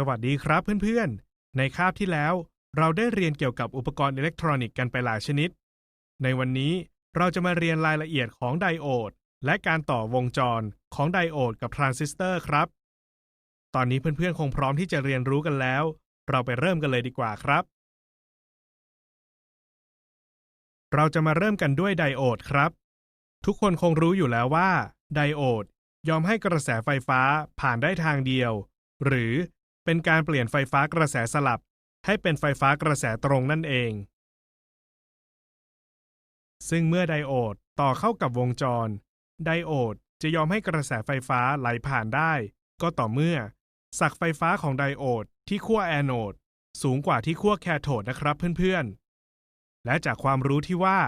สวัสดีครับเพื่อนๆ ในคาบที่แล้ว เราได้เรียนเกี่ยวกับอุปกรณ์อิเล็กทรอนิกส์กันไปหลายชนิด ในวันนี้เราจะมาเรียนรายละเอียดของไดโอด และการต่อวงจรของไดโอดกับทรานซิสเตอร์ครับ ตอนนี้เพื่อนๆ คงพร้อมที่จะเรียนรู้กันแล้ว เราไปเริ่มกันเลยดีกว่าครับ เราจะมาเริ่มกันด้วยไดโอดครับ ทุกคนคงรู้อยู่แล้วว่าไดโอดยอมให้กระแสไฟฟ้าผ่านได้ทางเดียว หรือ เป็นการเปลี่ยนไฟฟ้ากระแสสลับ ให้เป็นไฟฟ้ากระแสตรงนั่นเอง ซึ่งเมื่อไดโอดต่อเข้ากับวงจร ไดโอดจะยอมให้กระแสไฟฟ้าไหลผ่านได้ ก็ต่อเมื่อศักไฟฟ้าของไดโอดที่ขั้วแอนโอดสูงกว่าที่ขั้วแคโทดนะครับเพื่อนๆ และจากความรู้ที่ว่า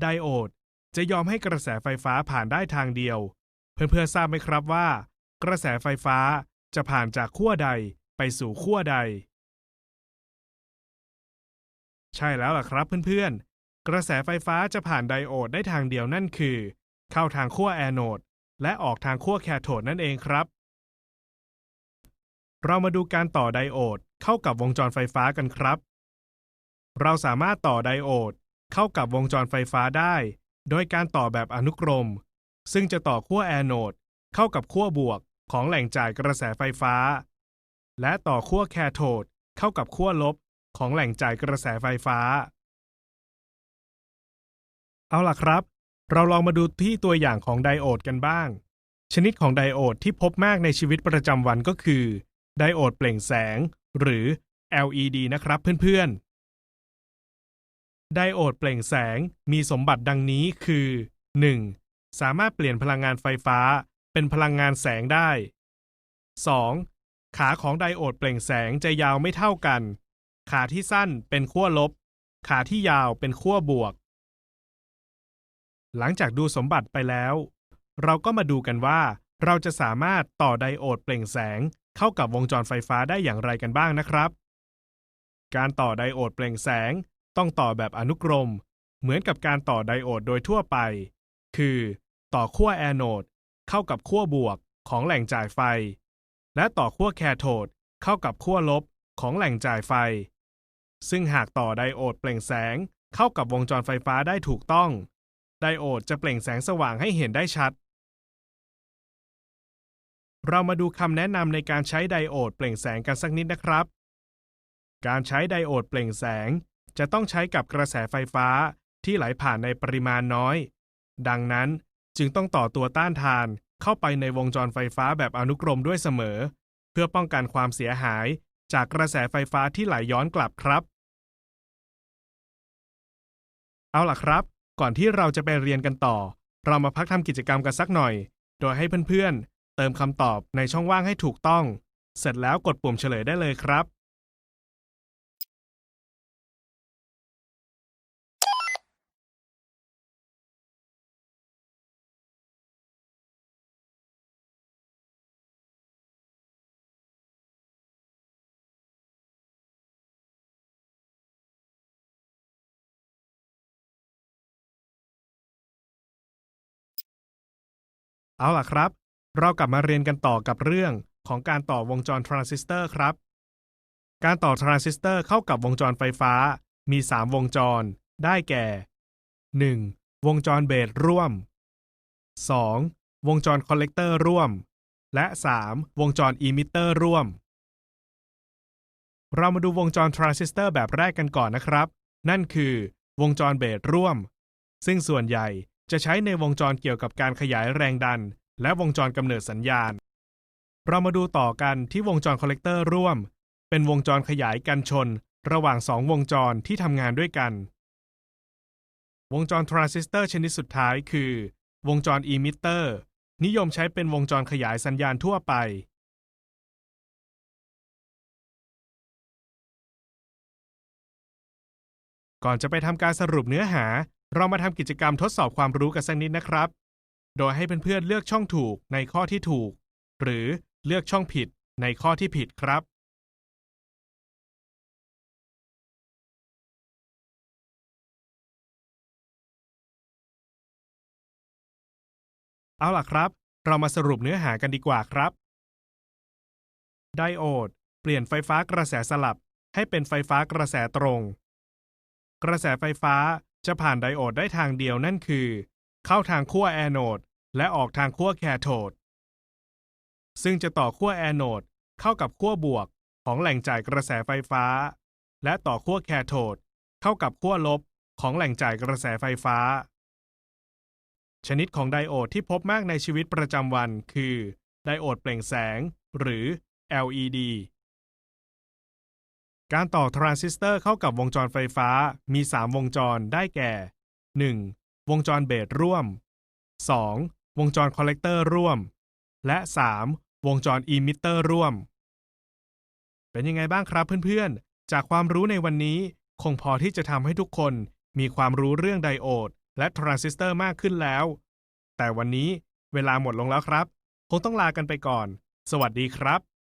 ไดโอดจะยอมให้กระแสไฟฟ้าผ่านได้ทางเดียว เพื่อนๆทราบไหมครับว่า กระแสไฟฟ้าจะผ่านจากขั้วใด ไปสู่ขั้วใด ใช่แล้วล่ะครับเพื่อนๆ กระแสไฟฟ้าจะผ่านไดโอดได้ทางเดียวนั่นคือ เข้าทางขั้วแอนโอดและออกทางขั้วแคโทดนั่นเองครับ เรามาดูการต่อไดโอดเข้ากับวงจรไฟฟ้ากันครับ เราสามารถต่อไดโอดเข้ากับวงจรไฟฟ้าได้ โดยการต่อแบบอนุกรม ซึ่งจะต่อขั้วแอนโอดเข้ากับขั้วบวกของแหล่งจ่ายกระแสไฟฟ้า และต่อขั้วแคโทดเข้ากับขั้วลบของแหล่งจ่ายกระแสไฟฟ้า เอาล่ะครับ เราลองมาดูที่ตัวอย่างของไดโอดกันบ้าง ชนิดของไดโอดที่พบมากในชีวิตประจำวันก็คือ ไดโอดเปล่งแสง หรือ LED นะครับเพื่อนๆ ไดโอดเปล่งแสงมีสมบัติดังนี้คือ 1. สามารถเปลี่ยนพลังงานไฟฟ้าเป็นพลังงานแสงได้ 2. ขาของไดโอดเปล่งแสงจะยาวไม่เท่ากัน ขาที่สั้นเป็นขั้วลบ ขาที่ยาวเป็นขั้วบวก หลังจากดูสมบัติไปแล้ว เราก็มาดูกันว่า เราจะสามารถต่อไดโอดเปล่งแสงเข้ากับวงจรไฟฟ้าได้อย่างไรกันบ้างนะครับ การต่อไดโอดเปล่งแสงต้องต่อแบบอนุกรม เหมือนกับการต่อไดโอดโดยทั่วไป คือ ต่อขั้วแอนโอดเข้ากับขั้วบวกของแหล่งจ่ายไฟ และต่อขั้วแคโทดเข้ากับขั้วลบของแหล่งจ่ายไฟ ซึ่งหากต่อไดโอดเปล่งแสงเข้ากับวงจรไฟฟ้าได้ถูกต้อง ไดโอดจะเปล่งแสงสว่างให้เห็นได้ชัด เรามาดูคำแนะนำในการใช้ไดโอดเปล่งแสงกันสักนิดนะครับ การใช้ไดโอดเปล่งแสงจะต้องใช้กับกระแสไฟฟ้าที่ไหลผ่านในปริมาณน้อย ดังนั้นจึงต้องต่อตัวต้านทาน เข้าไปในวงจรไฟฟ้าแบบอนุกรมด้วยเสมอ เพื่อป้องกันความเสียหาย จากกระแสไฟฟ้าที่ไหลย้อนกลับครับ เอาล่ะครับ ก่อนที่เราจะไปเรียนกันต่อ เรามาพักทำกิจกรรมกันสักหน่อย โดยให้เพื่อนๆ เติมคำตอบในช่องว่างให้ถูกต้อง เสร็จแล้วกดปุ่มเฉลยได้เลยครับ เอาล่ะครับ เรากลับมาเรียนกันต่อกับเรื่องของการต่อวงจรทรานซิสเตอร์ครับ การต่อทรานซิสเตอร์เข้ากับวงจรไฟฟ้า มี 3 วงจร ได้แก่ 1. วงจรเบสร่วม 2. วงจรคอลเลกเตอร์ร่วม และ 3. วงจรอิมิเตอร์ร่วม เรามาดูวงจรทรานซิสเตอร์แบบแรกกันก่อนนะครับ นั่นคือ วงจรเบสร่วม ซึ่งส่วนใหญ่ จะใช้ในวงจรเกี่ยวกับการขยายแรงดัน และวงจรกำเนิดสัญญาณ เรามาดูต่อกันที่วงจรคอลเลกเตอร์ร่วม เป็นวงจรขยายกันชน ระหว่างสองวงจรที่ทำงานด้วยกัน วงจรทรานซิสเตอร์ชนิดสุดท้ายคือ วงจรอิมิเตอร์ นิยมใช้เป็นวงจรขยายสัญญาณทั่วไปก่อนจะไปทำการสรุปเนื้อหา เรามาทำกิจกรรมทดสอบความรู้กันสักนิดนะครับ โดยให้เพื่อนๆเลือกช่องถูกในข้อที่ถูก หรือเลือกช่องผิดในข้อที่ผิดครับ เอาล่ะครับ เรามาสรุปเนื้อหากันดีกว่าครับ ไดโอด เปลี่ยนไฟฟ้ากระแสสลับให้เป็นไฟฟ้ากระแสตรง กระแสไฟฟ้า จะผ่านไดโอดได้ทางเดียวนั่นคือ เข้าทางขั้วแอนโอดและออกทางขั้วแคโทด ซึ่งจะต่อขั้วแอนโอดเข้ากับขั้วบวกของแหล่งจ่ายกระแสไฟฟ้า และต่อขั้วแคโทดเข้ากับขั้วลบของแหล่งจ่ายกระแสไฟฟ้า ชนิดของไดโอดที่พบมากในชีวิตประจำวันคือ ไดโอดเปล่งแสง หรือ LED การต่อทรานซิสเตอร์เข้ากับวงจรไฟฟ้ามี 3 วงจรได้แก่ 1. วงจรเบสร่วม 2. วงจรคอลเลกเตอร์ร่วม และ 3. วงจรอิมิเตอร์ร่วม เป็นยังไงบ้างครับเพื่อนๆ จากความรู้ในวันนี้คงพอที่จะทำให้ทุกคนมีความรู้เรื่องไดโอด และทรานซิสเตอร์มากขึ้นแล้ว แต่วันนี้เวลาหมดลงแล้วครับ คงต้องลากันไปก่อน สวัสดีครับ